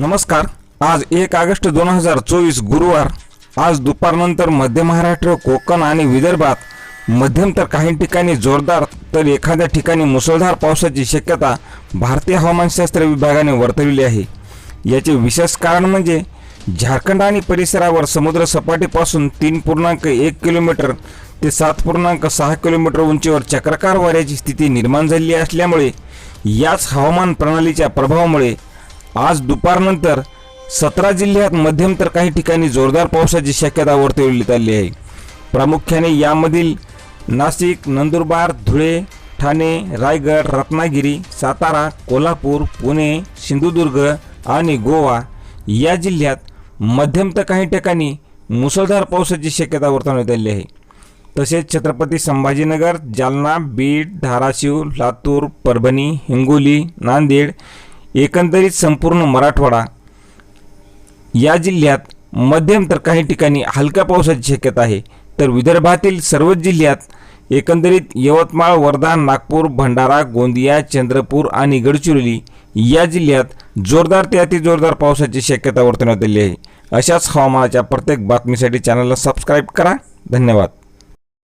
नमस्कार. आज एक ऑगस्ट दोन हजार चोवीस गुरुवार. आज दुपारनंतर मध्य महाराष्ट्र कोकण आणि विदर्भात मध्यम तर काही ठिकाणी जोरदार तर एखाद्या ठिकाणी मुसळधार पावसाची शक्यता भारतीय हवामानशास्त्र विभागाने वर्तविली आहे. याचे विशेष कारण म्हणजे झारखंड आणि परिसरावर समुद्र सपाटीपासून तीन पूर्णांक एक किलोमीटर ते सात पूर्णांक सहा किलोमीटर उंचीवर चक्राकार वाऱ्याची स्थिती निर्माण झाली असल्यामुळे याच हवामान प्रणालीच्या प्रभावामुळे आज दुपारनंतर सतरा जिल्ह्यात मध्यम तर काही ठिकाणी जोरदार पावसाची शक्यता वर्तवण्यात आली आहे. प्रामुख्याने यामधील नाशिक नंदुरबार धुळे ठाणे रायगड रत्नागिरी सातारा कोल्हापूर पुणे सिंधुदुर्ग आणि गोवा या जिल्ह्यात मध्यम तर काही ठिकाणी मुसळधार पावसाची शक्यता वर्तवण्यात आली आहे. तसेच छत्रपती संभाजीनगर जालना बीड धाराशिव लातूर परभणी हिंगोली नांदेड एकंदरीत संपूर्ण मराठवाडा या जिल्ह्यात मध्यम तर काही ठिकाणी हलक्या पावसाची शक्यता आहे. तर विदर्भातील सर्वच जिल्ह्यात एकंदरीत यवतमाळ वर्धा नागपूर भंडारा गोंदिया चंद्रपूर आणि गडचिरोली या जिल्ह्यात जोरदार ते अतिजोरदार पावसाची शक्यता वर्तवण्यात आली आहे. अशाच हवामानाच्या प्रत्येक बातमीसाठी चॅनलला सबस्क्राईब करा. धन्यवाद.